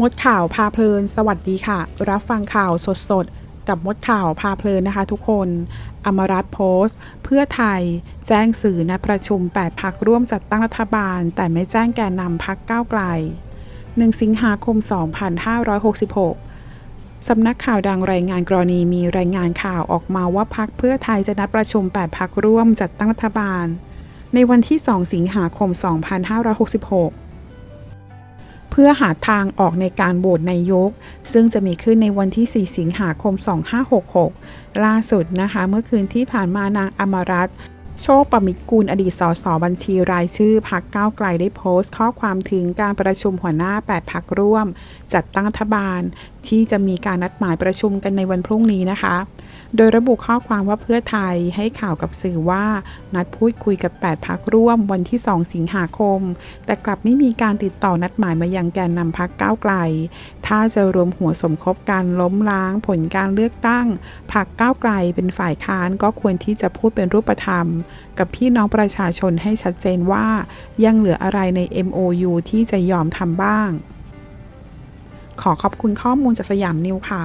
มดข่าวพาเพลิน สวัสดีค่ะ รับฟังข่าวสดๆกับมดข่าวพาเพลินนะคะทุกคน อมรัตน์โพสต์ เพื่อไทย แจ้งสื่อนัดประชุม 8 พักร่วมจัดตั้งรัฐบาล แต่ไม่แจ้งแกนนำพักก้าวไกล 1 สิงหาคม 2566สำนักข่าวดังรายงานกรณีมีรายงานข่าวออกมาว่าพักเพื่อไทยจะนัดประชุม 8 พักร่วมจัดตั้งรัฐบาล ในวันที่ 2 สิงหาคม 2566 พื่อหาทางออกในการโหวตนายก ซึ่งจะมีขึ้นในวันที่ 4 สิงหาคม 2566 ล่าสุดนะคะเมื่อคืนที่ผ่านมานางอมรัตโชคประมิตรกูลอดีตสสบัญชีรายชื่อพักก้าวไกลได้โพสต์ ข้อความถึงการประชุมหัวหน้า 8 พักร่วม จัดตั้งรัฐบาล ที่จะมีการนัดหมายประชุมกันในวันพรุ่งนี้นะคะ โดยระบุข้อความว่าเพื่อไทยให้ข่าวกับสื่อว่า นัดพูดคุยกับ 8 พักร่วมวันที่ 2 สิงหาคม แต่กลับไม่มีการติดต่อนัดหมายมายังแกนนำพักก้าวไกล ถ้าจะรวมหัวสมคบการล้มล้างผลการเลือกตั้งพักก้าวไกลเป็นฝ่ายค้านก็ควรที่จะพูดเป็นรูปธรรม กับพี่น้องประชาชนให้ชัดเจนว่า ยังเหลืออะไรใน MOU ที่จะยอมทำบ้าง ขอขอบคุณข้อมูลจากสยามนิวค่ะ